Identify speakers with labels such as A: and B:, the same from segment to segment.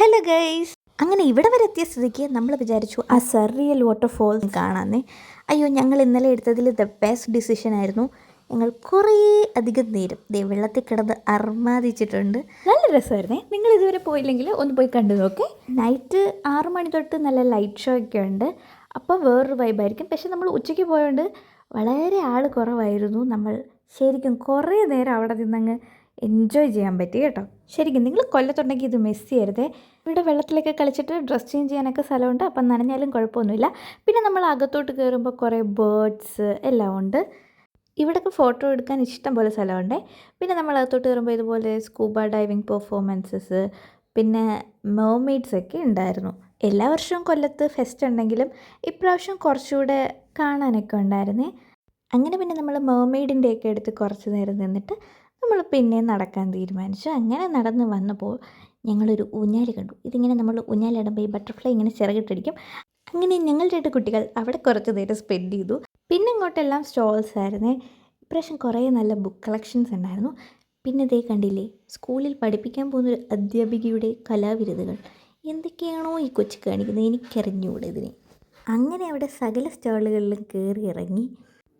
A: Hello guys അങ്ങനെ ഇവിടെ വരെ എത്തിയ സ്ഥിതിക്ക് നമ്മൾ വിചാരിച്ചു ആ സർറിയൽ വാട്ടർഫോൾസ് കാണാമെന്നേ. അയ്യോ ഞങ്ങൾ ഇന്നലെ എടുത്തതിൽ ദ ബെസ്റ്റ് ഡിസിഷൻ ആയിരുന്നു. ഞങ്ങൾ കുറേ അധികം നേരം ദേ വെള്ളത്തിൽ കിടന്ന് അർമാദിച്ചിട്ടുണ്ട്.
B: നല്ല രസമായിരുന്നേ. നിങ്ങൾ ഇതുവരെ പോയില്ലെങ്കിൽ ഒന്ന് പോയി കണ്ടു നോക്കേ.
A: നൈറ്റ് ആറ് മണി തൊട്ട് നല്ല ലൈറ്റ് ഷോ ഒക്കെ ഉണ്ട്. അപ്പോൾ വേറൊരു വൈബായിരിക്കും പക്ഷെ നമ്മൾ ഉച്ചയ്ക്ക് പോയതുകൊണ്ട് വളരെ ആൾ കുറവായിരുന്നു. നമ്മൾ ശരിക്കും കുറേ നേരം അവിടെ നിന്നങ്ങ് എൻജോയ് ചെയ്യാൻ പറ്റി കേട്ടോ. ശരിക്കും നിങ്ങൾ കൊല്ലത്തുണ്ടെങ്കിൽ ഇത് മിസ് ചെയ്യരുതേ. ഇവിടെ വെള്ളത്തിലൊക്കെ കളിച്ചിട്ട് ഡ്രസ് ചേഞ്ച് ചെയ്യാനൊക്കെ സ്ഥലമുണ്ട് അപ്പം നനഞ്ഞാലും കുഴപ്പമൊന്നുമില്ല. പിന്നെ നമ്മൾ അകത്തോട്ട് കയറുമ്പോൾ കുറേ ബേർഡ്സ് എല്ലാം ഉണ്ട്. ഇവിടെയൊക്കെ ഫോട്ടോ എടുക്കാൻ ഇഷ്ടം പോലെ സ്ഥലമുണ്ട്. പിന്നെ നമ്മൾ അകത്തോട്ട് കയറുമ്പോൾ ഇതുപോലെ സ്കൂബ ഡൈവിങ് പെർഫോമൻസസ് പിന്നെ മെർമെയ്ഡ്സ് ഒക്കെ ഉണ്ടായിരുന്നു. എല്ലാ വർഷവും കൊല്ലത്ത് ഫെസ്റ്റ് ഉണ്ടെങ്കിലും ഇപ്രാവശ്യം കുറച്ചുകൂടെ കാണാനൊക്കെ ഉണ്ടായിരുന്നേ. അങ്ങനെ പിന്നെ നമ്മൾ മെർമെയ്ഡിന്റെയൊക്കെ എടുത്ത് കുറച്ച് നേരം നിന്നിട്ട് പിന്നെ നടക്കാൻ തീരുമാനിച്ചു. അങ്ങനെ നടന്ന് വന്നപ്പോൾ ഞങ്ങളൊരു ഊഞ്ഞാൽ കണ്ടു. ഇതിങ്ങനെ നമ്മൾ ഊഞ്ഞാലിടുമ്പോൾ ഈ ബട്ടർഫ്ലൈ ഇങ്ങനെ ചിറകിട്ടടിക്കും അങ്ങനെ ഞങ്ങളുടെ രണ്ട് കുട്ടികൾ അവിടെ കുറച്ച് നേരം സ്പെൻഡ് ചെയ്തു. പിന്നെ ഇങ്ങോട്ടെല്ലാം സ്റ്റോൾസ് ആയിരുന്നേ. ഇപ്രാവശ്യം കുറേ നല്ല ബുക്ക് കളക്ഷൻസ് ഉണ്ടായിരുന്നു. പിന്നെ ഇതേ കണ്ടില്ലേ സ്കൂളിൽ പഠിപ്പിക്കാൻ പോകുന്ന ഒരു അധ്യാപികയുടെ കലാവിരുതുകൾ എന്തൊക്കെയാണോ ഈ കൊച്ചു കാണിക്കുന്നത്? എനിക്കറിഞ്ഞുകൂടെ ഇതിനെ. അങ്ങനെ അവിടെ സകല സ്റ്റാളുകളിലും കയറി ഇറങ്ങി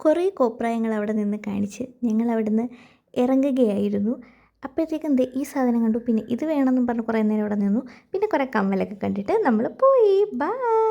A: കുറേ കോപ്രായങ്ങൾ അവിടെ നിന്ന് കാണിച്ച് ഞങ്ങൾ അവിടെ നിന്ന് ഇറങ്ങുകയായിരുന്നു. അപ്പോഴത്തേക്കും ദേ ഈ സാധനം കണ്ടു. പിന്നെ ഇത് വേണമെന്നും പറഞ്ഞ് കുറേ നേരം അവിടെ നിന്നു. പിന്നെ കുറേ കമ്മലൊക്കെ കണ്ടിട്ട് നമ്മൾ പോയി. ബായ്